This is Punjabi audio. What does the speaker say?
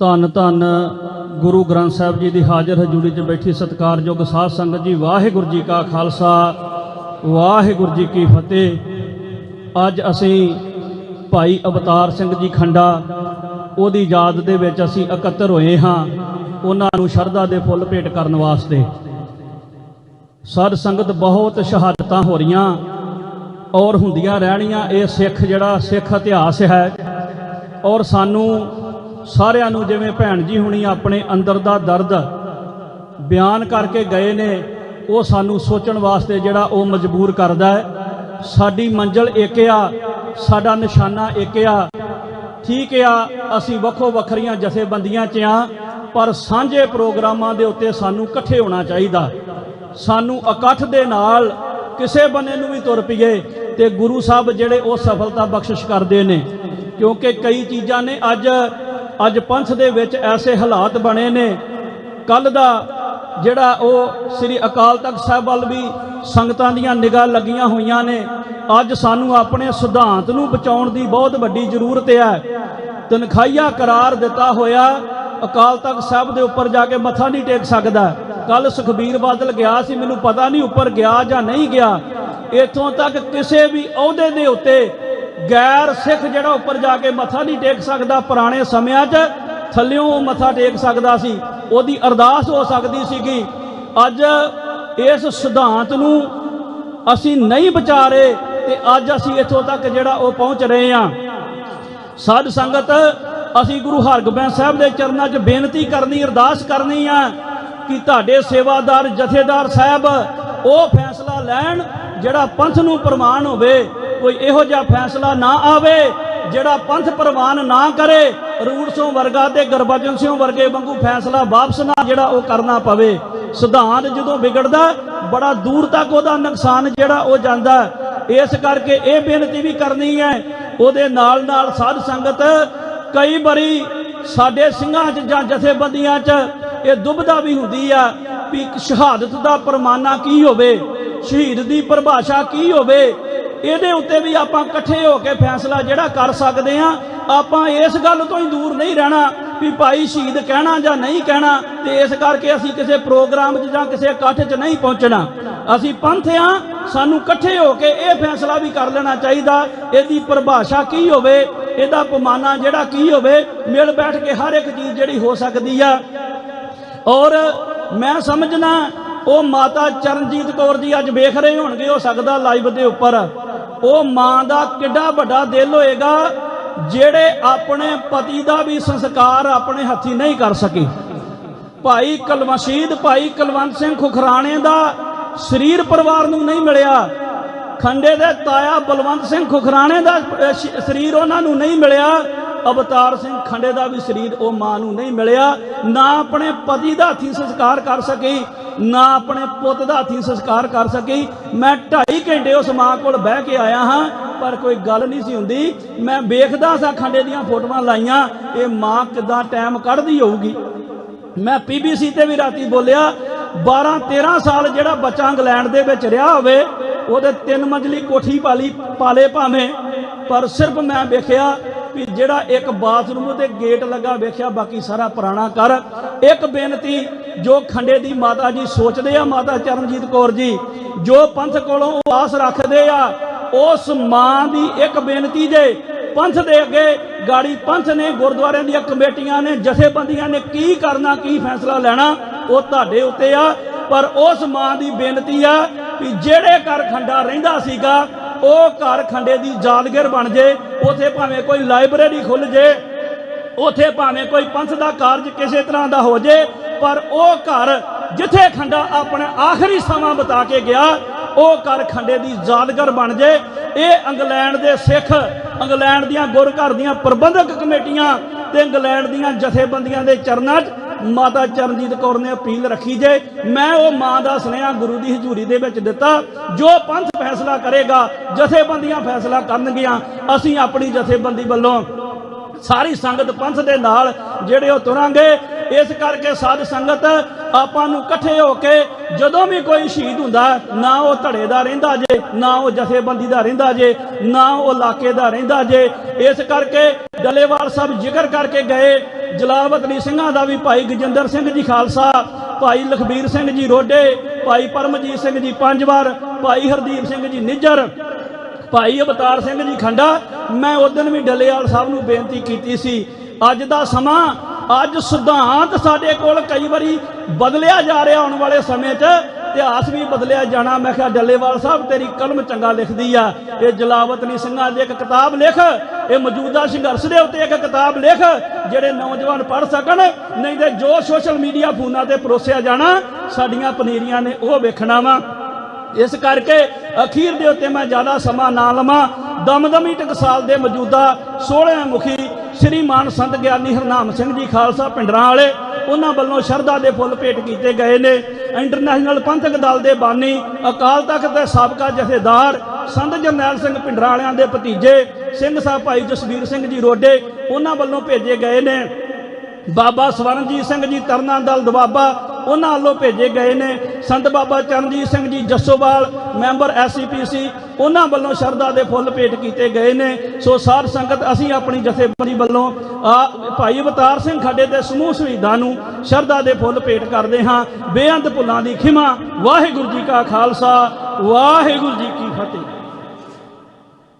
ਧੰਨ ਧੰਨ ਗੁਰੂ ਗ੍ਰੰਥ ਸਾਹਿਬ ਜੀ ਦੀ ਹਾਜ਼ਰ ਹਜ਼ੂਰੀ 'ਚ ਬੈਠੀ ਸਤਿਕਾਰਯੋਗ ਸਾਧ ਸੰਗਤ ਜੀ, ਵਾਹਿਗੁਰੂ ਜੀ ਕਾ ਖਾਲਸਾ, ਵਾਹਿਗੁਰੂ ਜੀ ਕੀ ਫਤਿਹ। ਅੱਜ ਅਸੀਂ ਭਾਈ ਅਵਤਾਰ ਸਿੰਘ ਜੀ ਖੰਡਾ, ਉਹਦੀ ਯਾਦ ਦੇ ਵਿੱਚ ਅਸੀਂ ਇਕੱਤਰ ਹੋਏ ਹਾਂ, ਉਹਨਾਂ ਨੂੰ ਸ਼ਰਧਾ ਦੇ ਫੁੱਲ ਭੇਟ ਕਰਨ ਵਾਸਤੇ। ਸਾਧ ਸੰਗਤ ਬਹੁਤ ਸ਼ਹਾਦਤਾਂ ਹੋ ਰਹੀਆਂ, ਔਰ ਹੁੰਦੀਆਂ ਰਹਿਣੀਆਂ, ਇਹ ਸਿੱਖ ਜਿਹੜਾ ਸਿੱਖ ਇਤਿਹਾਸ ਹੈ, ਔਰ ਸਾਨੂੰ ਸਾਰਿਆਂ ਨੂੰ ਜਿਵੇਂ ਭੈਣ ਜੀ ਹੁਣੀ ਆਪਣੇ ਅੰਦਰ ਦਾ ਦਰਦ ਬਿਆਨ ਕਰਕੇ ਗਏ ਨੇ, ਉਹ ਸਾਨੂੰ ਸੋਚਣ ਵਾਸਤੇ ਜਿਹੜਾ ਉਹ ਮਜਬੂਰ ਕਰਦਾ ਹੈ। ਸਾਡੀ ਮੰਜ਼ਲ ਇੱਕ ਆ, ਸਾਡਾ ਨਿਸ਼ਾਨਾ ਇੱਕ ਆ। ਠੀਕ ਆ, ਅਸੀਂ ਵੱਖੋ ਵੱਖਰੀਆਂ ਜਥੇਬੰਦੀਆਂ 'ਚ ਆ, ਪਰ ਸਾਂਝੇ ਪ੍ਰੋਗਰਾਮਾਂ ਦੇ ਉੱਤੇ ਸਾਨੂੰ ਇਕੱਠੇ ਹੋਣਾ ਚਾਹੀਦਾ। ਸਾਨੂੰ ਇਕੱਠ ਦੇ ਨਾਲ ਕਿਸੇ ਬੰਨੇ ਨੂੰ ਵੀ ਤੁਰ ਪਈਏ ਤੇ ਗੁਰੂ ਸਾਹਿਬ ਜਿਹੜੇ ਉਹ ਸਫਲਤਾ ਬਖਸ਼ਿਸ਼ ਕਰਦੇ ਨੇ, ਕਿਉਂਕਿ ਕਈ ਚੀਜ਼ਾਂ ਨੇ ਅੱਜ ਅੱਜ ਪੰਥ ਦੇ ਵਿੱਚ ਐਸੇ ਹਾਲਾਤ ਬਣੇ ਨੇ। ਕੱਲ ਦਾ ਜਿਹੜਾ ਉਹ ਸ੍ਰੀ ਅਕਾਲ ਤਖਤ ਸਾਹਿਬ ਵੱਲ ਵੀ ਸੰਗਤਾਂ ਦੀਆਂ ਨਿਗਾਹ ਲੱਗੀਆਂ ਹੋਈਆਂ ਨੇ। ਅੱਜ ਸਾਨੂੰ ਆਪਣੇ ਸਿਧਾਂਤ ਨੂੰ ਬਚਾਉਣ ਦੀ ਬਹੁਤ ਵੱਡੀ ਜ਼ਰੂਰਤ ਹੈ। ਤਨਖਾਹੀਆ ਕਰਾਰ ਦਿੱਤਾ ਹੋਇਆ ਅਕਾਲ ਤਖਤ ਸਾਹਿਬ ਦੇ ਉੱਪਰ ਜਾ ਕੇ ਮੱਥਾ ਨਹੀਂ ਟੇਕ ਸਕਦਾ। ਕੱਲ ਸੁਖਬੀਰ ਬਾਦਲ ਗਿਆ ਸੀ, ਮੈਨੂੰ ਪਤਾ ਨਹੀਂ ਉੱਪਰ ਗਿਆ ਜਾਂ ਨਹੀਂ ਗਿਆ। ਇਥੋਂ ਤੱਕ ਕਿਸੇ ਵੀ ਅਹੁਦੇ ਦੇ ਉੱਤੇ ਗੈਰ ਸਿੱਖ ਜਿਹੜਾ ਉੱਪਰ ਜਾ ਕੇ ਮੱਥਾ ਨਹੀਂ ਟੇਕ ਸਕਦਾ ਪੁਰਾਣੇ ਸਮਿਆਂ 'ਚ, ਥੱਲਿਓਂ ਉਹ ਮੱਥਾ ਟੇਕ ਸਕਦਾ ਸੀ। ਉਹਦੀ ਅਰਦਾਸ ਹੋ ਸਕਦੀ ਸੀਗੀ, ਅੱਜ ਇਸ ਸਿਧਾਂਤ ਨੂੰ ਅਸੀਂ ਨਹੀਂ ਬਚਾ ਰਹੇ ਤੇ ਅੱਜ ਅਸੀਂ ਇੱਥੋਂ ਤੱਕ ਜਿਹੜਾ ਉਹ ਪਹੁੰਚ ਰਹੇ ਹਾਂ। ਸਾਧ ਸੰਗਤ, ਅਸੀਂ ਗੁਰੂ ਹਰਗੋਬਿੰਦ ਸਾਹਿਬ ਦੇ ਚਰਨਾਂ 'ਚ ਬੇਨਤੀ ਕਰਨੀ, ਅਰਦਾਸ ਕਰਨੀ ਆ ਕਿ ਤੁਹਾਡੇ ਸੇਵਾਦਾਰ, ਜਥੇਦਾਰ ਸਾਹਿਬ ਉਹ ਫੈਸਲਾ ਲੈਣ ਜਿਹੜਾ ਪੰਥ ਨੂੰ ਪ੍ਰਮਾਣ ਹੋਵੇ। ਕੋਈ ਇਹੋ ਜਿਹਾ ਫੈਸਲਾ ਨਾ ਆਵੇ, ਜਿਹੜਾ ਪੰਥ ਪ੍ਰਵਾਨ ਨਾ ਕਰੇ ਰੂੜ ਸਿੰਘ ਵਰਗਾ ਤੇ ਗੁਰਬਚਨ ਸਿੰਘ ਵਰਗੇ ਵਾਂਗੂ ਫੈਸਲਾ ਵਾਪਸ ਨਾ ਜਿਹੜਾ ਉਹ ਕਰਨਾ ਪਵੇ। ਸਿਧਾਂਤ ਜਦੋਂ ਵਿਗੜਦਾ, ਬੜਾ ਦੂਰ ਤੱਕ ਉਹਦਾ ਨੁਕਸਾਨ ਜਿਹੜਾ ਉਹ ਜਾਂਦਾ। ਇਸ ਕਰਕੇ ਇਹ ਬੇਨਤੀ ਵੀ ਕਰਨੀ ਹੈ, ਉਹਦੇ ਨਾਲ ਨਾਲ ਸਾਧ ਸੰਗਤ ਕਈ ਵਾਰੀ ਸਾਡੇ ਸਿੰਘਾਂ 'ਚ ਜਾਂ ਜਥੇਬੰਦੀਆਂ 'ਚ ਇਹ ਦੁਬਦਾ ਵੀ ਹੁੰਦੀ ਆ ਵੀ ਸ਼ਹਾਦਤ ਦਾ ਪਰਮਾਨਾ ਕੀ ਹੋਵੇ, ਸ਼ਹੀਦ ਦੀ ਪਰਿਭਾਸ਼ਾ ਕੀ ਹੋਵੇ ਇਹਦੇ ਉੱਤੇ ਵੀ ਆਪਾਂ ਇਕੱਠੇ ਹੋ ਕੇ ਫੈਸਲਾ ਜਿਹੜਾ ਕਰ ਸਕਦੇ ਆ ਆਪਾਂ ਇਸ ਗੱਲ ਤੋਂ ਹੀ ਦੂਰ ਨਹੀਂ ਰਹਿਣਾ ਵੀ ਭਾਈ ਸ਼ਹੀਦ ਕਹਿਣਾ ਜਾਂ ਨਹੀਂ ਕਹਿਣਾ ਤੇ ਇਸ ਕਰਕੇ ਅਸੀਂ ਕਿਸੇ ਪ੍ਰੋਗਰਾਮ 'ਚ ਜਾਂ ਕਿਸੇ ਇਕੱਠ 'ਚ ਨਹੀਂ ਪਹੁੰਚਣਾ। ਅਸੀਂ ਪੰਥ ਆ ਸਾਨੂੰ ਇਕੱਠੇ ਹੋ ਕੇ ਇਹ ਫੈਸਲਾ ਵੀ ਕਰ ਲੈਣਾ ਚਾਹੀਦਾ। ਇਹਦੀ ਪਰਿਭਾਸ਼ਾ ਕੀ ਹੋਵੇ, ਇਹਦਾ ਪਮਾਨਾ ਜਿਹੜਾ ਕੀ ਹੋਵੇ, ਮਿਲ ਬੈਠ ਕੇ ਹਰ ਇੱਕ ਚੀਜ਼ ਜਿਹੜੀ ਹੋ ਸਕਦੀ ਆ। ਔਰ ਮੈਂ ਸਮਝਣਾ ਉਹ ਮਾਤਾ ਚਰਨਜੀਤ ਕੌਰ ਜੀ ਅੱਜ ਵੇਖ ਰਹੇ ਹੋਣਗੇ ਹੋ ਸਕਦਾ ਲਾਈਵ ਦੇ ਉੱਪਰ। ਉਹ ਮਾਂ ਦਾ ਕਿੱਡਾ ਵੱਡਾ ਦਿਲ ਹੋਏਗਾ ਜਿਹੜੇ ਆਪਣੇ ਪਤੀ ਦਾ ਵੀ ਸੰਸਕਾਰ ਆਪਣੇ ਹੱਥੀ ਨਹੀਂ ਕਰ ਸਕੇ। ਭਾਈ ਕਲਮਸ਼ੀਦ ਭਾਈ ਕੁਲਵੰਤ ਸਿੰਘ ਖੁਖਰਾਣੇ ਦਾ ਸਰੀਰ ਪਰਿਵਾਰ ਨੂੰ ਨਹੀਂ ਮਿਲਿਆ। ਖੰਡੇ ਦੇ ਤਾਇਆ ਬਲਵੰਤ ਸਿੰਘ ਖੁਖਰਾਣੇ ਦਾ ਸ਼- ਸਰੀਰ ਉਹਨਾਂ ਨੂੰ ਨਹੀਂ ਮਿਲਿਆ। ਅਵਤਾਰ ਸਿੰਘ ਖੰਡੇ ਦਾ ਵੀ ਸਰੀਰ ਉਹ ਮਾਂ ਨੂੰ ਨਹੀਂ ਮਿਲਿਆ, ਨਾ ਆਪਣੇ ਪਤੀ ਦਾ ਹੱਥੀ ਸੰਸਕਾਰ ਕਰ ਸਕੀ, ਨਾ ਆਪਣੇ ਪੁੱਤ ਦਾ ਹੱਥੀ ਸੰਸਕਾਰ ਕਰ ਸਕੀ। ਮੈਂ 2.5 ਘੰਟੇ ਉਸ ਮਾਂ ਕੋਲ ਬਹਿ ਕੇ ਆਇਆ ਹਾਂ, ਪਰ ਕੋਈ ਗੱਲ ਨਹੀਂ ਸੀ ਹੁੰਦੀ। ਮੈਂ ਵੇਖਦਾ ਸਾਂ ਖੰਡੇ ਦੀਆਂ ਫੋਟੋਆਂ ਲਾਈਆਂ, ਇਹ ਮਾਂ ਕਿਦਾਂ ਟਾਈਮ ਕੱਢਦੀ ਹੋਊਗੀ। ਮੈਂ ਪੀਬੀਸੀ ਤੇ ਵੀ ਰਾਤੀ ਬੋਲਿਆ 12 13 ਸਾਲ ਜਿਹੜਾ ਬੱਚਾ ਇੰਗਲੈਂਡ ਦੇ ਵਿੱਚ ਰਿਹਾ ਹੋਵੇ, ਉਹਦੇ ਤਿੰਨ ਮੰਜ਼ਲੀ ਕੋਠੀ ਪਾਲੀ ਪਾਲੇ ਭਾਵੇਂ, ਪਰ ਸਿਰਫ ਮੈਂ ਵੇਖਿਆ ਵੀ ਜਿਹੜਾ ਇੱਕ ਬਾਥਰੂਮ ਤੇ ਗੇਟ ਲੱਗਾ ਵੇਖਿਆ, ਬਾਕੀ ਸਾਰਾ ਪੁਰਾਣਾ ਕਰ ਇੱਕ ਬੇਨਤੀ, ਜੋ ਖੰਡੇ ਦੀ ਮਾਤਾ ਜੀ ਸੋਚਦੇ ਆ, ਮਾਤਾ ਚਰਨਜੀਤ ਕੌਰ ਜੀ, ਜੋ ਪੰਥ ਕੋਲੋਂ ਉਹ ਆਸ ਰੱਖਦੇ ਆ, ਉਸ ਮਾਂ ਦੀ ਇੱਕ ਬੇਨਤੀ ਜੇ ਪੰਥ ਦੇ ਅੱਗੇ ਗਾੜੀ ਪੰਥ ਨੇ, ਗੁਰਦੁਆਰਿਆਂ ਦੀਆਂ ਕਮੇਟੀਆਂ ਨੇ, ਜਥੇਬੰਦੀਆਂ ਨੇ ਕੀ ਕਰਨਾ, ਕੀ ਫੈਸਲਾ ਲੈਣਾ, ਉਹ ਤੁਹਾਡੇ ਉੱਤੇ ਆ। ਪਰ ਉਸ ਮਾਂ ਦੀ ਬੇਨਤੀ ਆ ਵੀ ਜਿਹੜੇ ਘਰ ਖੰਡਾ ਰਹਿੰਦਾ ਸੀਗਾ ਉਹ ਘਰ ਖੰਡੇ ਦੀ ਯਾਦਗਾਰ ਬਣ ਜੇ, ਉਥੇ ਭਾਵੇਂ ਕੋਈ ਲਾਇਬ੍ਰੇਰੀ ਖੁੱਲ ਜੇ, ਉਥੇ ਭਾਵੇਂ ਕੋਈ ਪੰਥ ਦਾ ਕਾਰਜ ਕਿਸੇ ਤਰ੍ਹਾਂ ਦਾ ਹੋ ਜੇ, ਪਰ ਉਹ ਘਰ ਜਿੱਥੇ ਖੰਡਾ ਆਪਣਾ ਆਖਰੀ ਸਮਾਂ ਬਤਾ ਕੇ ਗਿਆ, ਉਹ ਘਰ ਖੰਡੇ ਦੀ ਯਾਦਗਾਰ ਬਣ ਜੇ। ਇਹ ਇੰਗਲੈਂਡ ਦੇ ਸਿੱਖ, ਇੰਗਲੈਂਡ ਦੀਆਂ ਗੁਰ ਘਰ ਦੀਆਂ ਪ੍ਰਬੰਧਕ ਕਮੇਟੀਆਂ ਤੇ ਇੰਗਲੈਂਡ ਦੀਆਂ ਜਥੇਬੰਦੀਆਂ ਦੇ ਚਰਨਾਂ 'ਚ ਮਾਤਾ ਚਰਨਜੀਤ ਕੌਰ ਨੇ ਅਪੀਲ ਰੱਖੀ ਜੇ ਮੈਂ ਉਹ ਮਾਂ ਦਾ ਸੁਨੇਹਾ ਗੁਰੂ ਦੀ ਹਜ਼ੂਰੀ ਦੇ ਵਿੱਚ ਦਿੱਤਾ, ਜੋ ਪੰਥ ਫੈਸਲਾ ਕਰੇਗਾ, ਜਥੇਬੰਦੀਆਂ ਫੈਸਲਾ ਕਰਨਗੀਆਂ, ਅਸੀਂ ਆਪਣੀ ਜਥੇਬੰਦੀ ਵੱਲੋਂ ਸਾਰੀ ਸੰਗਤ ਪੰਥ ਦੇ ਨਾਲ ਜਿਹੜੇ ਉਹ ਤੁਰਾਂਗੇ, ਇਸ ਕਰਕੇ ਸਾਧ ਸੰਗਤ ਆਪਾਂ ਨੂੰ ਇਕੱਠੇ ਹੋ ਕੇ ਜਦੋਂ ਵੀ ਕੋਈ ਸ਼ਹੀਦ ਹੁੰਦਾ, ਨਾ ਉਹ ਧੜੇ ਦਾ ਰਹਿੰਦਾ ਜੇ, ਨਾ ਉਹ ਜਥੇਬੰਦੀ ਦਾ ਰਹਿੰਦਾ ਜੇ, ਨਾ ਉਹ ਇਲਾਕੇ ਦਾ ਰਹਿੰਦਾ ਜੇ, ਇਸ ਕਰਕੇ ਡੱਲੇਵਾਲ ਸਾਹਿਬ ਜ਼ਿਕਰ ਕਰਕੇ ਗਏ ਜਲਾਵਤਨੀ ਸਿੰਘਾਂ ਦਾ ਵੀ ਭਾਈ ਗਜਿੰਦਰ ਸਿੰਘ ਜੀ ਖਾਲਸਾ, ਭਾਈ ਲਖਬੀਰ ਸਿੰਘ ਜੀ ਰੋਡੇ, ਭਾਈ ਪਰਮਜੀਤ ਸਿੰਘ ਜੀ ਪੰਜ ਵਾਰ ਭਾਈ ਹਰਦੀਪ ਸਿੰਘ ਜੀ ਨਿੱਜਰ, ਭਾਈ ਅਵਤਾਰ ਸਿੰਘ ਜੀ ਖੰਡਾ। ਮੈਂ ਉਦੋਂ ਵੀ ਡੱਲੇਵਾਲ ਸਾਹਿਬ ਨੂੰ ਬੇਨਤੀ ਕੀਤੀ ਸੀ, ਅੱਜ ਦਾ ਸਮਾਂ, ਅੱਜ ਸਿਧਾਂਤ ਸਾਡੇ ਕੋਲ ਕਈ ਵਾਰੀ ਬਦਲਿਆ ਜਾ ਰਿਹਾ ਆਉਣ ਵਾਲੇ ਸਮੇਂ 'ਚ। ਇਤਿਹਾਸ ਵੀ ਬਦਲਿਆ ਜਾਣਾ। ਮੈਂ ਕਿਹਾ, ਡੱਲੇਵਾਲ ਸਾਹਿਬ, ਤੇਰੀ ਕਲਮ ਚੰਗਾ ਲਿਖਦੀ ਆ। ਇਹ ਜਲਾਵਤਨੀ ਸਿੰਘਾਂ ਦੀ ਇੱਕ ਕਿਤਾਬ ਲਿਖ। ਇਹ ਮੌਜੂਦਾ ਸੰਘਰਸ਼ ਦੇ ਉੱਤੇ ਇੱਕ ਕਿਤਾਬ ਲਿਖ, ਜਿਹੜੇ ਨੌਜਵਾਨ ਪੜ੍ਹ ਸਕਣ, ਨਹੀਂ ਤੇ ਜੋ ਸੋਸ਼ਲ ਮੀਡੀਆ ਫੋਨਾਂ ਤੇ ਪਰੋਸਿਆ ਜਾਣਾ, ਸਾਡੀਆਂ ਪਨੀਰੀਆਂ ਨੇ ਉਹ ਵੇਖਣਾ ਵਾ। ਇਸ ਕਰਕੇ ਅਖੀਰ ਦੇ ਉੱਤੇ ਮੈਂ ਜ਼ਿਆਦਾ ਸਮਾਂ ਨਾ ਲਵਾਂ। ਦਮਦਮੀ ਟਕਸਾਲ ਦੇ ਮੌਜੂਦਾ 16ਵੇਂ ਮੁਖੀ ਸ੍ਰੀ ਮਾਨ ਸੰਤ ਗਿਆਨੀ ਹਰਨਾਮ ਸਿੰਘ ਜੀ, ਖਾਲਸਾ ਪਿੰਡਰਾਂ ਵਾਲੇ, ਉਹਨਾਂ ਵੱਲੋਂ ਸ਼ਰਧਾ ਦੇ ਫੁੱਲ ਭੇਟ ਕੀਤੇ ਗਏ ਨੇ। ਇੰਟਰਨੈਸ਼ਨਲ ਪੰਥਕ ਦਲ ਦੇ ਬਾਨੀ ਅਕਾਲ ਤਖਤ ਦੇ ਸਾਬਕਾ ਜਥੇਦਾਰ ਸੰਤ ਜਰਨੈਲ ਸਿੰਘ ਪਿੰਡਰਾਂ ਵਾਲਿਆਂ ਦੇ ਭਤੀਜੇ ਸਿੰਘ ਸਾਹਿਬ ਭਾਈ ਜਸਵੀਰ ਸਿੰਘ ਜੀ ਰੋਡੇ, ਉਹਨਾਂ ਵੱਲੋਂ ਭੇਜੇ ਗਏ ਨੇ। ਬਾਬਾ ਸਵਰਨਜੀਤ ਸਿੰਘ ਜੀ ਤਰਨਾ ਦਲ ਦਵਾਬਾ ਉਹਨਾਂ ਵੱਲੋਂ ਭੇਜੇ ਗਏ ਨੇ। ਸੰਤ ਬਾਬਾ ਚਰਨਜੀਤ ਸਿੰਘ ਜੀ ਜੱਸੋਵਾਲ, ਮੈਂਬਰ ਐਸਸੀਪੀਸੀ ਉਹਨਾਂ ਵੱਲੋਂ ਸ਼ਰਧਾ ਦੇ ਫੁੱਲ ਭੇਟ ਕੀਤੇ ਗਏ ਨੇ। ਸੋ ਸਾਧ ਸੰਗਤ, ਅਸੀਂ ਆਪਣੀ ਜਥੇਬੰਦੀ ਵੱਲੋਂ, ਆ, ਭਾਈ ਅਵਤਾਰ ਸਿੰਘ ਖੱਡੇ ਦੇ ਸਮੂਹ ਸ਼ਹੀਦਾਂ ਨੂੰ ਸ਼ਰਧਾ ਦੇ ਫੁੱਲ ਭੇਟ ਕਰਦੇ ਹਾਂ। ਬੇਅੰਤ ਭੁੱਲਾਂ ਦੀ ਖਿਮਾ, ਵਾਹਿਗੁਰੂ ਜੀ ਕਾ ਖਾਲਸਾ, ਵਾਹਿਗੁਰੂ ਜੀ ਕੀ ਫਤਿਹ।